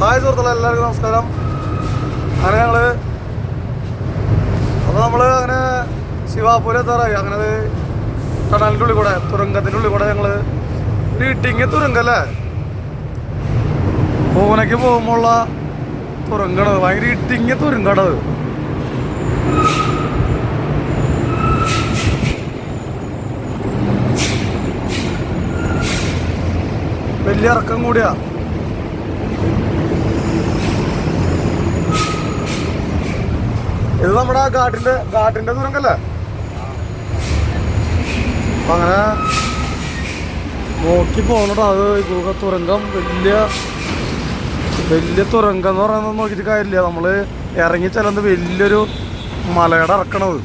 Hi സുഹൃത്തുക്കളെ എല്ലാവർക്കും നമസ്കാരം. അങ്ങനെ ഞങ്ങൾ അപ്പോൾ നമ്മൾ അങ്ങനെ ശിവാപുരം എത്താറായി. അങ്ങനെ അത് ടണലിന്റെ ഉള്ളിൽ കൂടെ തുരങ്കത്തിന്റെ ഉള്ളിൽ കൂടെ ഞങ്ങൾ ഒരു ഇട്ടിങ്ങ തുരങ്കല്ലേ പൂവനയ്ക്ക് പോകുമ്പോഴുള്ള തുരങ്കണത് ഭയങ്കര ഇട്ടിങ്ങ തുരങ്കണത് വലിയ ഇറക്കം കൂടിയാ. ഇത് നമ്മുടെ ആ ഘാട്ടിന്റെ ഘാട്ടിന്റെ തുരങ്കല്ലേ അങ്ങനെ നോക്കി പോകണട്ടോ അത് ഗുഹ തുരങ്കം വലിയ വലിയ തുരങ്കം എന്ന് പറയുന്നത് നോക്കിയിട്ട് കാര്യമില്ല. നമ്മൾ ഇറങ്ങി ചെല്ലുന്നത് വലിയൊരു മലയുടെ ഇറക്കണത്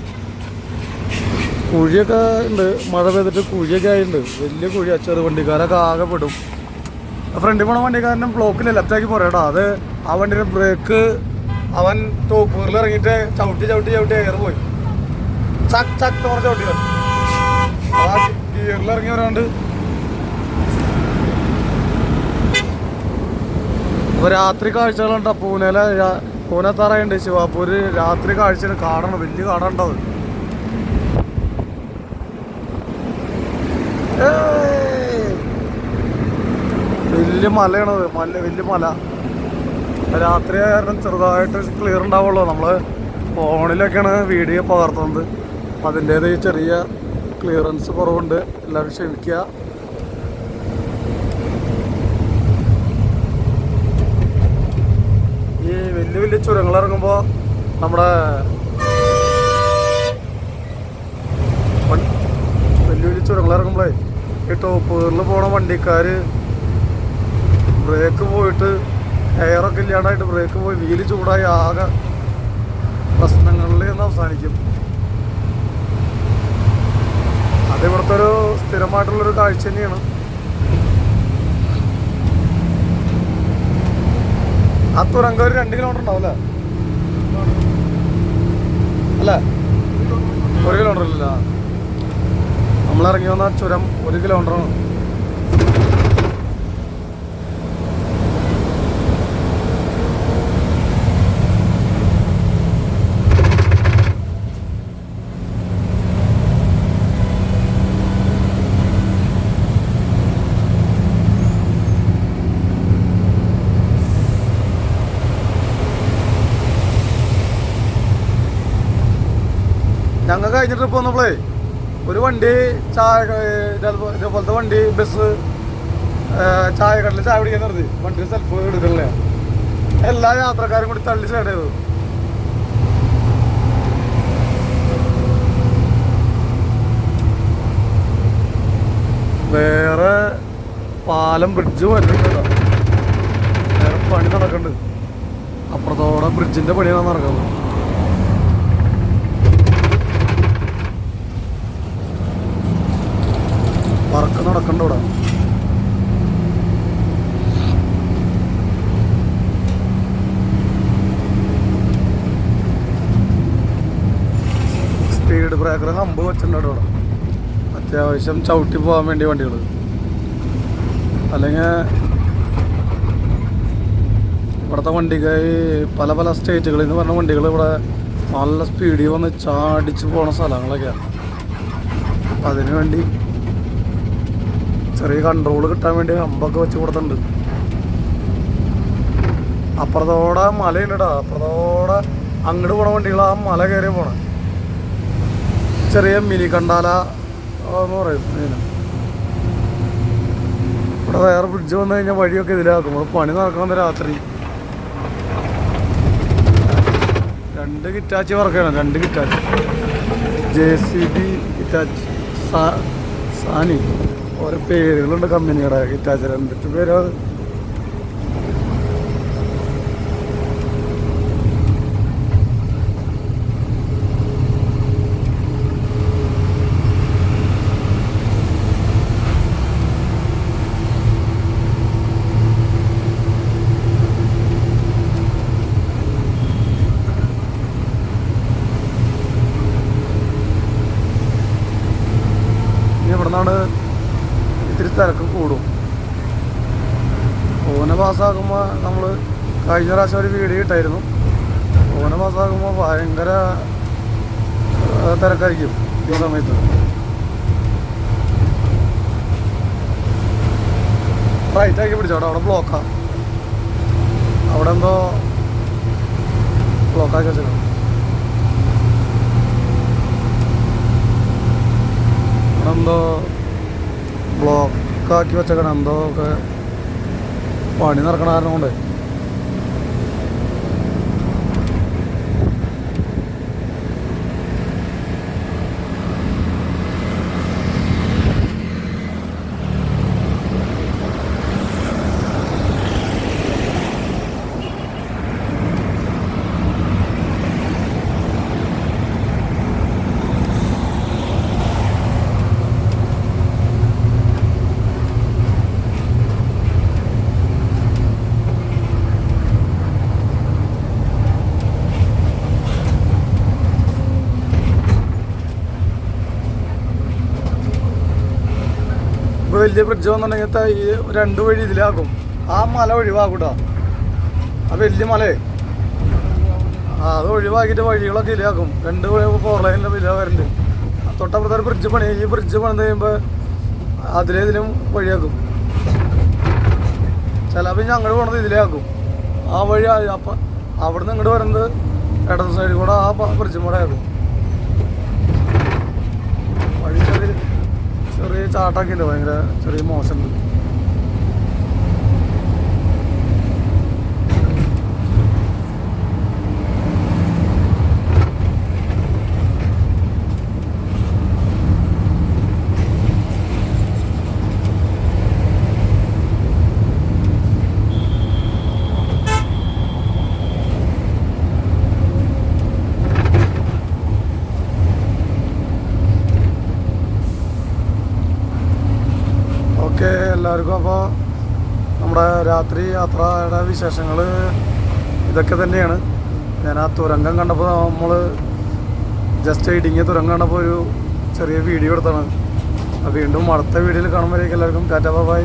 കുഴിയൊക്കെ ഉണ്ട്. മഴ പെയ്തിട്ട് കുഴിയൊക്കെ ആയിട്ടുണ്ട്. വലിയ കുഴി ചെറുവണ്ടിക്കാരൊക്കെ ആകെ പെടും. ഫ്രണ്ടിൽ പോണ വണ്ടിക്കാരനും ബ്ലോക്കിൽ ലെഫ്റ്റാക്കി പോരാടാ. അത് ആ വണ്ടിയുടെ ബ്രേക്ക് അവൻ തോപ്പൂരിൽ ഇറങ്ങിയിട്ട് ചവിട്ടി ചവിട്ടി ചവിട്ടി എയർ പോയി. ചക് ചക് തോറ ചവിട്ടി വന്നു. ആ ഗിയറിൽ വരാണ്ട്. രാത്രി കാഴ്ചകളുണ്ട്. പൂനെയിലെ പൂനെ തറയുണ്ട് ശിവാപൂര് രാത്രി കാഴ്ച കാണണം വലിയ കാണണ്ടത് വലിയ മലയാണത്. മല വലിയ മല. രാത്രി കാരണം ചെറുതായിട്ട് ക്ലിയർ ഉണ്ടാവുള്ളൂ. നമ്മൾ ഫോണിലൊക്കെയാണ് വീഡിയോ പകർത്തുന്നത്. അതിന്റേത് ചെറിയ ക്ലിയറൻസ് കുറവുണ്ട്. എല്ലാവരും ക്ഷമിക്കുക. ഈ വലിയ വലിയ ചുരങ്ങൾ ഇറങ്ങുമ്പോൾ നമ്മുടെ വലിയ വലിയ ചുരങ്ങൾ ഇറങ്ങുമ്പോഴേ ഈ ടോപ്പുകളിൽ പോണ വണ്ടിക്കാർ ബ്രേക്ക് പോയിട്ട് എയറൊക്കെ ഇല്ലാണ്ടായിട്ട് ബ്രേക്ക് പോയി. വീൽ ചൂടായി ആകെ പ്രശ്നങ്ങളിൽ നിന്ന് അവസാനിക്കും. അത് ഇവിടുത്തെ ഒരു സ്ഥിരമായിട്ടുള്ളൊരു കാഴ്ച തന്നെയാണ്. ആ തുരങ്കം ഒരു രണ്ട് കിലോമീറ്റർ ഉണ്ടാവും അല്ലേ? ഒരു കിലോമീറ്റർ ഇല്ല. നമ്മൾ ഇറങ്ങി വന്ന ചുരം ഒരു കിലോമീറ്ററാണ് ഞങ്ങൾ കഴിഞ്ഞ ട്രിപ്പ് വന്നപ്പോഴേ ഒരു വണ്ടി ചായ ഇതേപോലത്തെ വണ്ടി ബസ് ചായ കടലിൽ ചായ പിടിക്കാൻ നിർത്തി. വണ്ടി സെൽഫ് എടുക്കണില്ല എല്ലാ യാത്രക്കാരും കൂടി തള്ളി ചെയ്തു. വേറെ പാലം ബ്രിഡ്ജ് വരുന്നുണ്ട്. വേറെ പണി നടക്കുന്നുണ്ട് അപ്പുറത്തോടെ ബ്രിഡ്ജിന്റെ പണിയാണ് നടക്കുന്നത്. വർക്ക് നടക്കണ്ട ഇവിടെ. സ്പീഡ് ബ്രേക്കർ ഹമ്പ് വെച്ചിട്ടുണ്ട് ഇവിടെ. അത്യാവശ്യം ചവിട്ടി പോകാൻ വേണ്ടി വണ്ടികൾ അല്ലെങ്കിൽ ഇവിടുത്തെ വണ്ടിക്ക് പല പല സ്റ്റേറ്റുകളിൽ നിന്ന് പറഞ്ഞ വണ്ടികൾ ഇവിടെ നല്ല സ്പീഡിൽ വന്ന് ചാടിച്ച് പോണ സ്ഥലങ്ങളൊക്കെയാണ്. അപ്പം അതിനു വേണ്ടി ചെറിയ കൺട്രോൾ കിട്ടാൻ വേണ്ടി അമ്പൊക്കെ വെച്ച് കൊടുത്തിട്ടുണ്ട്. അപ്പുറത്തോടെ മലയില്ലടാ അപ്പുറത്തോടെ അങ്ങോട്ട് പോണ വണ്ടികൾ ആ മല കയറി പോണ. ചെറിയ മിനി കണ്ടാല എന്ന് പറയും. ഇവിടെ വേറെ ബ്രിഡ്ജ് വന്നു കഴിഞ്ഞാൽ വഴിയൊക്കെ ഇതിലാക്കും. പണി നടക്കുന്നത് രാത്രി. രണ്ട് കിറ്റാച്ചി വർക്കാണ് രണ്ട് Hitachi. J C B Hitachi Sany ഓരോ പേരുകളുണ്ട് കമ്പനിയുടെ ഹിറ്റാച്ചി എന്തൊക്കെ പേരാ അത്? ഇനി ഇവിടെ നിന്നാണ് ഇത്തിരി തിരക്ക് കൂടും ഓനെ പാസ്സാക്കുമ്പോൾ നമ്മൾ കഴിഞ്ഞ പ്രാവശ്യം ഒരു വീഡിയോ കിട്ടായിരുന്നു ഓന പാസ്സാക്കുമ്പോൾ ഭയങ്കര തിരക്കായിരിക്കും ഈ സമയത്ത്. റൈറ്റ് ആക്കി പിടിച്ചോട്ടോ അവിടെ ബ്ലോക്കാ അവിടെ എന്തോ ബ്ലോക്കാക്കി വെച്ചിട്ടുണ്ട്. അവിടെ എന്തോ ബ്ലോക്കാക്കി വെച്ചേക്കണം എന്തോ ഒക്കെ പണി നടക്കണ കാരണം കൊണ്ട്. വലിയ ബ്രിഡ്ജ് വന്നിട്ടുണ്ടെങ്കിൽ ഈ രണ്ട് വഴി ഇതിലാക്കും ആ മല ഒഴിവാക്കൂട്ടോ ആ വലിയ മലേ. ആ അത് ഒഴിവാക്കിയിട്ട് വഴികളൊക്കെ ഇതിലാക്കും രണ്ട് ഫോർ ലൈനിലെ വില വരുന്നുണ്ട് തൊട്ടപ്പുറത്തെ ഒരു ബ്രിഡ്ജ് പണി. ഈ ബ്രിഡ്ജ് പണിത് കഴിയുമ്പോൾ അതിലേതിലും വഴിയാക്കും. ചിലപ്പോൾ ഞങ്ങൾ പോണത് ഇതിലേക്കും. ആ വഴി അപ്പം അവിടെ നിന്ന് ഇങ്ങോട്ട് വരുന്നത് ഇടത് സൈഡിൽ കൂടെ ആ ബ്രിഡ്ജും കൂടെ ആക്കും വഴി ചെറിയ ചെറിയ ചാട്ടൊക്കെ ഭയങ്കര ചെറിയ മോശമുണ്ട് ഓക്കെ എല്ലാവർക്കും അപ്പോൾ നമ്മുടെ രാത്രി യാത്രയുടെ വിശേഷങ്ങൾ ഇതൊക്കെ തന്നെയാണ്. ഞാൻ ആ തുരങ്കം കണ്ടപ്പോൾ നമ്മൾ ജസ്റ്റ് ഇടുങ്ങിയ തുരങ്കം കണ്ടപ്പോൾ ഒരു ചെറിയ വീഡിയോ എടുത്താണ്. വീണ്ടും അടുത്ത വീഡിയോയിൽ കാണുമ്പോഴേക്കും എല്ലാവർക്കും ടാറ്റാ ബൈ.